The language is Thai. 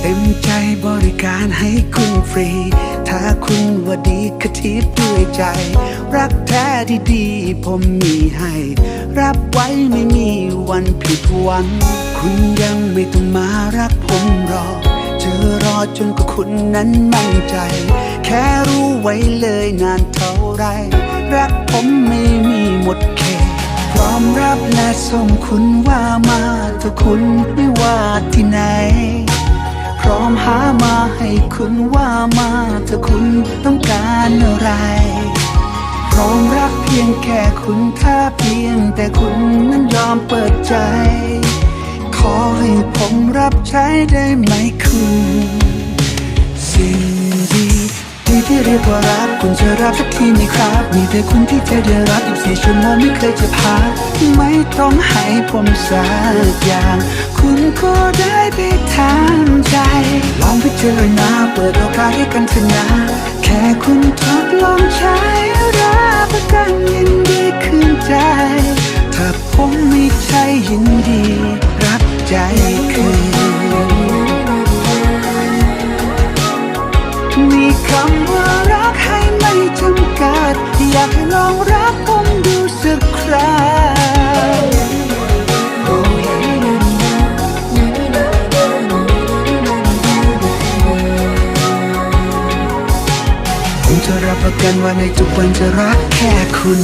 เต็มใจบริการให้คุณฟรี ถ้าคุณว่าดีกระทิบด้วยใจ รักแท้ดีๆผมมีให้ รับไว้ไม่มีวันผิดหวัง คุณยังไม่ต้องมารักผมหรอกจะรอจนกว่าคุณนั้นมั่นใจ แค่รู้ไว้เลยนานเท่าไร รักผมไม่มีหมดเขตพร้อมรับและส่งคุณว่ามาถ้าคุณไม่ว่าที่ไหน ร้อมหามาให้คุณว่ามาถ้าคุณต้องการอะไรพร้อมรักเพียงแค่คุณถ้าเพียงแต่คุณนั้นยอมเปิดใจ ขอให้ผมรับใช้ได้ไหมคุณ สิ่งดีดีที่เรียกว่ารักคุณจะรับสักทีไหมครับ มีแต่คุณที่จะได้รับ24ชั่วโมงไม่เคยจะพักไม่ต้องให้ผมสักอย่าง คุณก็ได้ไปท ลองพิจารณาเปิดโอกาสให้กันเถอะนะแค่คุณทดลองใช้ ผมจะรับประกันว่าในทุกวันจะรักแค่คุณ